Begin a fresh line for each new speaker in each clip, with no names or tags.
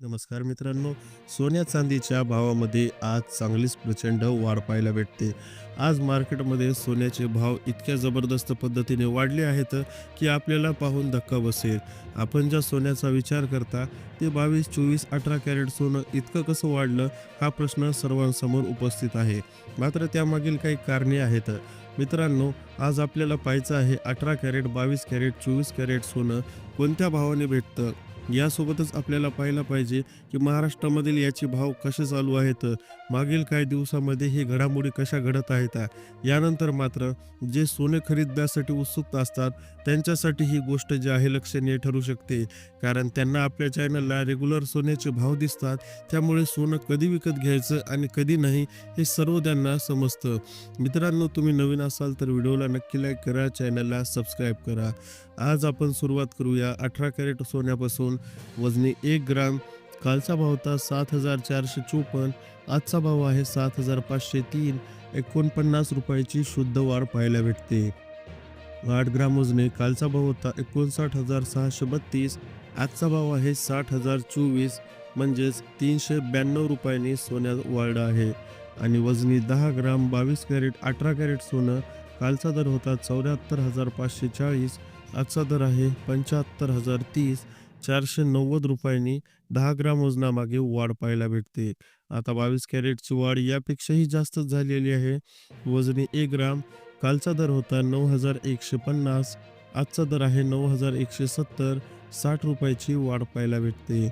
नमस्कार मित्रांनो. सोन्या चांदीच्या भावामध्ये आज चांगलीच प्रचंड वाढ पाहायला भेटते. आज मार्केटमध्ये सोन्याचे भाव इतक्या जबरदस्त पद्धतीने वाढले आहेत की आपल्याला पाहून धक्का बसेल. आपण ज्या सोन्याचा विचार करता ते बावीस चोवीस अठरा कॅरेट सोनं इतकं कसं वाढलं हा प्रश्न सर्वांसमोर उपस्थित आहे. मात्र त्यामागील काही कारणे आहेत. मित्रांनो आज आपल्याला पाहायचं आहे अठरा कॅरेट बावीस कॅरेट चोवीस कॅरेट सोनं कोणत्या भावाने भेटतं? यासोबतच आपल्याला पाहायला पाहिजे की महाराष्ट्रामधील याचे भाव कसे चालू आहेत. मागील काही दिवसामध्ये ही घडामोडी कशा घडत आहेत? यानंतर मात्र जे सोने खरीदण्यासाठी उत्सुक असतात त्यांच्यासाठी ही गोष्ट जी आहे लक्षणीय ठरू शकते. कारण त्यांना आपल्या चॅनलला रेग्युलर सोन्याचे भाव दिसतात त्यामुळे सोनं कधी विकत घ्यायचं आणि कधी नाही हे सर्व त्यांना समजतं. मित्रांनो तुम्ही नवीन असाल तर व्हिडिओला नक्की लाईक करा चॅनलला सबस्क्राईब करा. आज आपण सुरुवात करूया अठरा कॅरेट सोन्यापासून. वजनी एक ग्राम कालचा भाव होता सात हजार चारशे चोपन्न आजचा भाव आहे सात हजार पाचशे तीन एकोणपन्नास रुपयाची शुद्ध वाढ पाहायला भेटते. आठ ग्राम वजने कालचा भाव होता एकोणसाठ हजार सहाशे बत्तीस आजचा भाव आहे साठ हजार चोवीस म्हणजेच तीनशे ब्याण्णव रुपयांनी सोन्यात वाढ आहे. आणि वजनी दहा ग्राम बावीस कॅरेट अठरा कॅरेट सोनं कालचा दर होता चौऱ्याहत्तर हजार पाचशे चाळीस आजचा दर आहे पंच्याहत्तर हजार तीस चारशे नव्वद रुपयांनी दहा ग्राम वजनामागे वाढ पाहायला भेटते. आता बावीस कॅरेटची वाढ यापेक्षाही जास्त झालेली आहे. वजनी एक ग्राम कालचा दर होता नऊ हजार एकशे पन्नास आजचा दर आहे नऊ हजार एकशे सत्तर साठ रुपयाची वाढ पाहायला भेटते.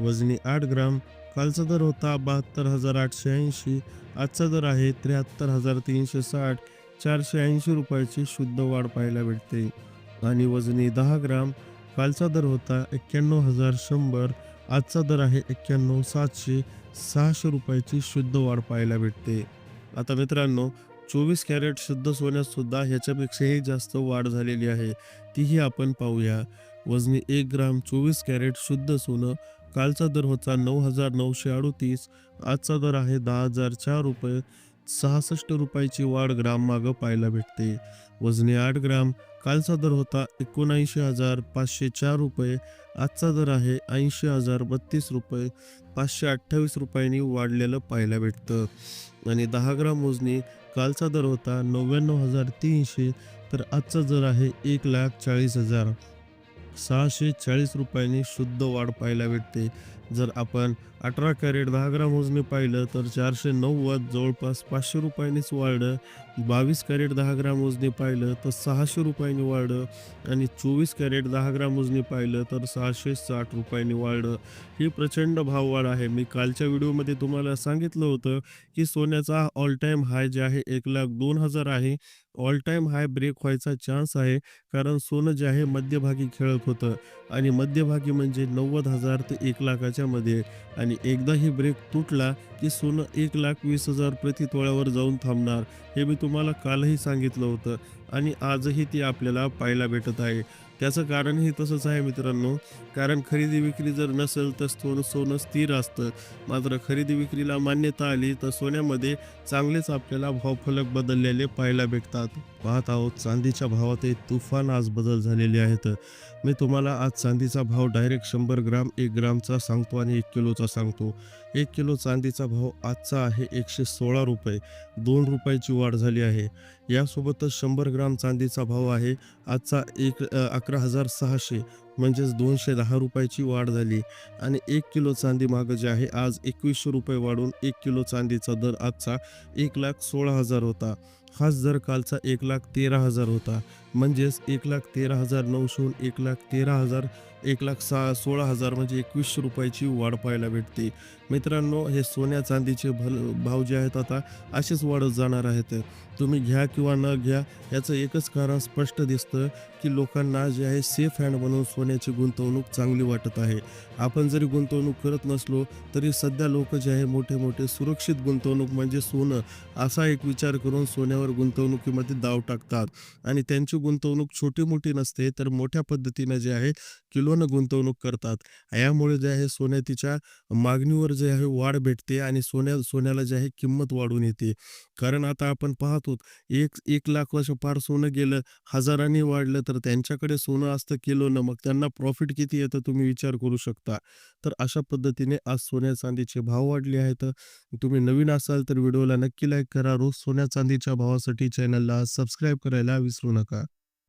वजनी आठ ग्राम कालचा दर होता बहात्तर हजार आठशे ऐंशी आजचा दर आहे त्र्याहत्तर हजार तीनशे साठ चारशे ऐंशी रुपयाची शुद्ध वाढ पाहायला भेटते. आणि वजनी दहा ग्राम कालचा दर होता एक्क्याण्णव हजार शंभर आजचा दर आहे एक्क्याण्णव सातशे सहाशे रुपयाची शुद्ध वाढ पाहायला भेटते. आता मित्रांनो चोवीस कॅरेट शुद्ध सोन्यात सुद्धा ह्याच्यापेक्षाही जास्त वाढ झालेली आहे. तीही आपण पाहूया. वजनी एक ग्राम चोवीस कॅरेट शुद्ध सोनं कालचा दर होता नऊ हजार नऊशे अडोतीस आजचा दर आहे दहा हजार चार रुपये सहासष्ट रुपयाची वाढ ग्राम मागं पाहायला भेटते. वजनी आठ ग्राम कालचा दर होता एकोणऐंशी हजार पाचशे चार रुपये आजचा दर आहे ऐंशी हजार बत्तीस रुपये पाचशे अठ्ठावीस रुपयांनी वाढलेलं पाहायला भेटतं. आणि दहा ग्राम मोजणी कालचा दर होता नव्याण्णव हजार तीनशे तर आजचा दर आहे एक लाख चाळीस हजार. सहाशे चाळीस रुपयांनी शुद्ध वाढ पाहायला भेटते. जर आपण अठरा कॅरेट दहा ग्राम मोजणी पाहिलं तर चारशे नव्वद जवळपास पाचशे रुपयांनीच वाढ बावीस कॅरेट दहा ग्राम मोजणी पाहिलं तर सहाशे रुपयांनी वाढलं आणि चोवीस कॅरेट दहा ग्राम मोजणी पाहिलं तर सहाशे साठ रुपयांनी वाढलं. ही प्रचंड भाववाढ आहे. मी कालच्या व्हिडिओमध्ये तुम्हाला सांगितलं होतं की सोन्याचा ऑल टाईम हाय जे आहे एक लाख दोन हजार आहे. ऑल टाईम हाय ब्रेक व्हायचा चान्स आहे कारण सोनं जे आहे मध्यभागी खेळत होतं. आणि मध्यभागी म्हणजे नव्वद हजार ते एक लाखाच्या मध्ये. आणि एकदा ही ब्रेक तुटला की सोनं एक लाख वीस हजार प्रति तोळ्यावर जाऊन थांबणार. हे मी तुम्हाला कालही सांगितलं होतं आणि आजही ती आपल्याला पाहायला भेटत आहे. त्याचं कारणही तसंच आहे मित्रांनो. कारण खरेदी विक्री जर नसेल तर सोनं सोनं स्थिर असतं. मात्र खरेदी विक्रीला मान्यता आली तर सोन्यामध्ये चांगलेच आपल्याला भावफलक बदललेले पाहायला भेटतात. पाहत आहोत चांदीच्या भावात तुफान आज बदल झालेले आहेत. मी तुम्हाला आज चांदीचा भाव डायरेक्ट शंभर ग्राम एक ग्रामचा सांगतो आणि एक किलोचा सांगतो. एक किलो चांदीचा भाव आजचा आहे एकशे सोळा रुपये. दोन रुपयाची वाढ झाली आहे. यासोबतच शंभर ग्राम चांदीचा भाव आहे. आजचा एक अकरा हजार सहाशे म्हणजेच दोनशे दहा रुपयाची वाढ झाली. आणि एक किलो चांदी मागं जे आहे आज एकवीसशे रुपये वाढून एक किलो चांदीचा दर आजचा एक लाख सोळा हजार होता. हाच दर कालचा एक लाख तेरा हजार होता म्हणजेच एक लाख तेरा हजार नऊशेहून एक लाख तेरा हजार एक लाख सहा सोळा हजार म्हणजे एकवीसशे रुपयाची वाढ पाहायला भेटते. मित्रांनो हे सोन्या चांदीचे भल भाव जे आहेत आता असेच वाढत जाणार आहेत. तुम्ही घ्या किंवा न घ्या याचं एकच कारण स्पष्ट दिसतं की लोकांना जे आहे सेफ हँड बनवून सोन्याची गुंतवणूक चांगली वाटत आहे. आपण जरी गुंतवणूक करत नसलो तरी सध्या लोक जे आहे मोठे मोठे सुरक्षित गुंतवणूक म्हणजे सोनं असा एक विचार करून सोन्यावर गुंतवणुकीमध्ये दाव टाकतात आणि त्यांची गुंतवणूक छोटी मोठी नसते तर मोठ्या पद्धतीनं जे आहे किलो गुंतवणूक करतात. यामुळे जे आहे सोन्याच्या मागणीवर जे आहे वाढ भेटते आणि सोन्या सोन्याला जे आहे किंमत वाढून येते. कारण आता आपण पाहतो एक 1 लाखाच्या पार सोनं गेलं, हजारांनी वाढलं तर त्यांच्याकडे सोनं असतं किलोनं. मग त्यांना प्रॉफिट किती येतं तुम्ही विचार करू शकता. तर अशा पद्धतीने आज सोन्या-चांदीचे भाव वाढले आहेत. तुम्ही नवीन असाल तर व्हिडिओला नक्की लाईक करा. रोज सोन्या-चांदीच्या भावासाठी चॅनलला सबस्क्राईब करायला विसरू नका.